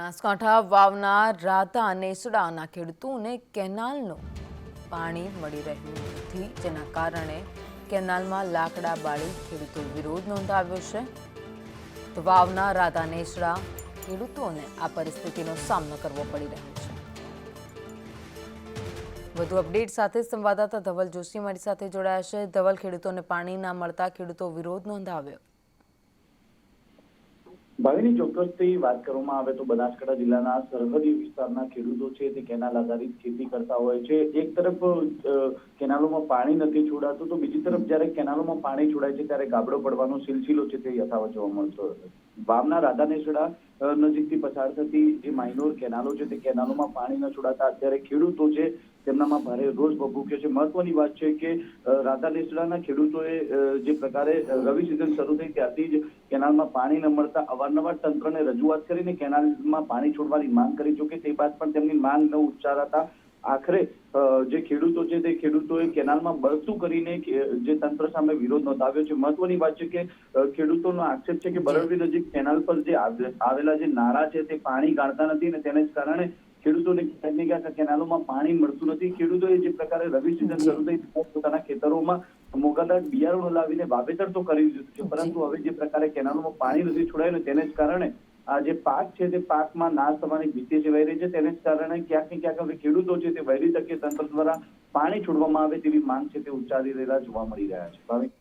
બનાસકાંઠા, વાવના, રાતા નેસડાના ખેડૂતોને કેનાલનું પાણી મળી રહ્યું નથી, જેના કારણે કેનાલમાં લાકડા બાળી ખેડૂતો વિરોધ નોંધાવ્યો છે. તો વાવના, રાતા નેસડા ખેડૂતોને આ પરિસ્થિતિનો સામનો કરવો પડી રહ્યો છે. વધુ અપડેટ સાથે સંવાદદાતા ધવલ જોશી મારી સાથે જોડાયા છે. ધવલ, ખેડૂતોને પાણી ના મળતા ખેડૂતો વિરોધ નોંધાવ્યો. ભાવિની ચોક્કસથી વાત કરવામાં આવે તો બનાસકાંઠા જિલ્લાના સરહદી વિસ્તારના ખેડૂતો છે તે કેનાલ આધારિત ખેતી કરતા હોય છે. એક તરફ કેનાલોમાં પાણી નથી છોડાતું તો બીજી તરફ જ્યારે કેનાલોમાં પાણી છોડાય છે ત્યારે ગાબડો પડવાનો સિલસિલો છે તે યથાવત જોવા મળતો વાવના રાધાનેસડા નજીકથી પસાર થતી જે માઇનોર કેનાલો છે તે કેનાલોમાં પાણી ન છોડાતા અત્યારે ખેડૂતો છે તેમનામાં ભારે રોષ ભભૂક્યો છે. મહત્વની વાત છે કે રાધા રાધાનેસડાના ખેડૂતોએ જે પ્રકારે રવિ સિઝન શરૂ થઈ ત્યારથી જ કેનાલમાં પાણી ન મળતા અવારનવાર તંત્રને રજૂઆત કરીને કેનાલમાં પાણી છોડવાની માંગ કરી. જોકે તે બાદ પણ તેમની માંગ ન ઉચ્ચારાતા આખરે જે ખેડૂતો છે તે ખેડૂતોએ કેનાલમાં બળતું કરીને જે તંત્ર સામે વિરોધ નોંધાવ્યો છે. મહત્વની વાત છે કે ખેડૂતોનો આક્ષેપ છે કે બરડવી નજીક કેનાલ પર જે આવેલા જે નારા છે તે પાણી ગાળતા નથી અને તેને જ કારણે ખેડૂતોને ક્યાંક ને ક્યાંક કેનાલોમાં પાણી મળતું નથી. ખેડૂતોએ જે પ્રકારે રવિ સિઝન શરૂ થઈ પોતાના ખેતરોમાં મોગાદાર બિયારણો લાવીને વાવેતર તો કરી દીધું છે. પરંતુ હવે જે પ્રકારે કેનાલોમાં પાણી નથી છોડાયું તેને જ કારણે જે પાક છે તે પાકમાં નાશ થવાની ભીતિ સેવાઈ રહી છે તેને કારણે ક્યાંક ને ક્યાંક હવે ખેડૂતો છે તે વહેલી તકે તંત્ર દ્વારા પાણી છોડવામાં આવે તેવી માંગ છે તે ઉચ્ચારી રહેલા જોવા મળી રહ્યા છે. ભાવિક